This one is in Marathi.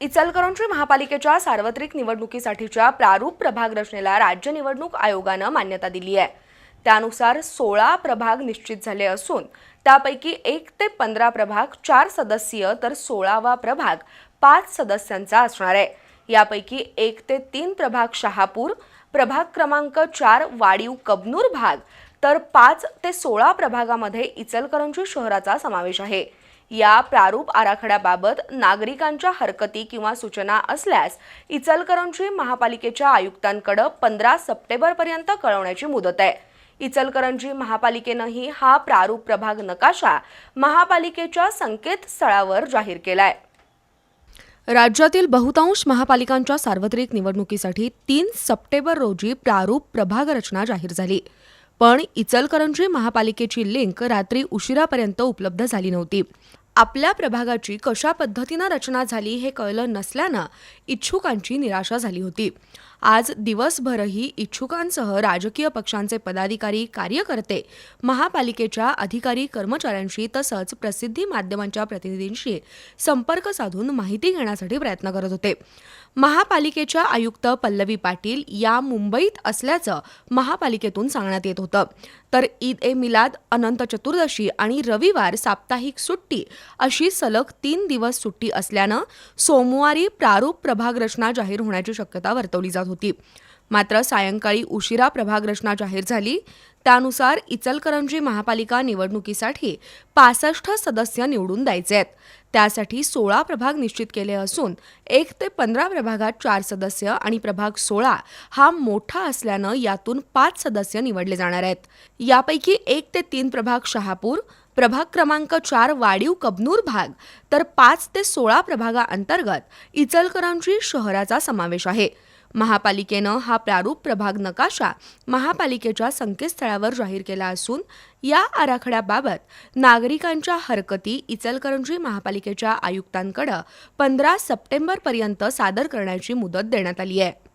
इचलकरंजी महापालिकेच्या सार्वत्रिक निवडणुकीसाठीच्या प्रारूप प्रभाग रचनेला राज्य निवडणूक आयोगानं मान्यता दिली आहे. त्यानुसार सोळा प्रभाग निश्चित झाले असून त्यापैकी एक ते पंधरा प्रभाग चार सदस्यीय तर सोळावा प्रभाग पाच सदस्यांचा असणार आहे. यापैकी एक ते तीन प्रभाग शहापूर प्रभाग क्रमांक चार वाडीव कबनूर भाग तर पाच ते सोळा प्रभागामध्ये इचलकरंजी शहराचा समावेश आहे. या प्रारूप आराखड्याबाबत नागरिकांच्या हरकती किंवा सूचना असल्यास इचलकरंजी महापालिकेच्या आयुक्तांकडे पंधरा सप्टेंबरपर्यंत कळवण्याची मुदत आहे. इचलकरंजी महापालिकेनंही हा प्रारूप प्रभाग नकाशा महापालिकेच्या संकेतस्थळावर जाहीर केलाय. राज्यातील बहुतांश महापालिकांच्या सार्वत्रिक निवडणुकीसाठी तीन सप्टेंबर रोजी प्रारूप प्रभाग रचना जाहीर झाली. पण इचलकरंजी महापालिकेची लिंक रात्री उशिरापर्यंत उपलब्ध झाली नव्हती. आपल्या प्रभागाची कशा पद्धतीनं रचना झाली हे कळलं नसल्यानं इच्छुकांची निराशा झाली होती. आज दिवसभरही इच्छुकांसह राजकीय पक्षांचे पदाधिकारी कार्यकर्ते महापालिकेच्या अधिकारी कर्मचाऱ्यांशी तसंच प्रसिद्धी माध्यमांच्या प्रतिनिधींशी संपर्क साधून माहिती घेण्यासाठी प्रयत्न करत होते. महापालिकेच्या आयुक्त पल्लवी पाटील या मुंबईत असल्याचं महापालिकेतून सांगण्यात येत होतं. तर ईद ए मिलाद अनंत चतुर्दशी आणि रविवार साप्ताहिक सुट्टी अशी सलग तीन दिवस सुट्टी असल्यानं सोमवारी प्रारूप प्रभाग रचना जाहीर होण्याची शक्यता वर्तवली जात होती. मात्र सायंकाळी उशिरा प्रभाग रचना जाहीर झाली. त्यानुसार इचलकरंजी महापालिका निवडणुकीसाठी पासष्ट सदस्य निवडून द्यायचे आहेत. त्यासाठी सोळा प्रभाग निश्चित केले असून एक ते पंधरा प्रभागात चार सदस्य आणि प्रभाग सोळा हा मोठा असल्यानं यातून पाच सदस्य निवडले जाणार आहेत. यापैकी एक ते तीन प्रभाग शहापूर प्रभाग क्रमांक चार वाडीव कबनूर भाग तर पाच ते सोळा प्रभागाअंतर्गत इचलकरंजी शहराचा समावेश आहे. महापालिकेनं हा प्रारूप प्रभाग नकाशा महापालिकेच्या संकेतस्थळावर जाहीर केला असून या आराखड्याबाबत नागरिकांच्या हरकती इचलकरंजी महापालिकेच्या आयुक्तांकडे पंधरा सप्टेंबरपर्यंत सादर करण्याची मुदत देण्यात आली आहे.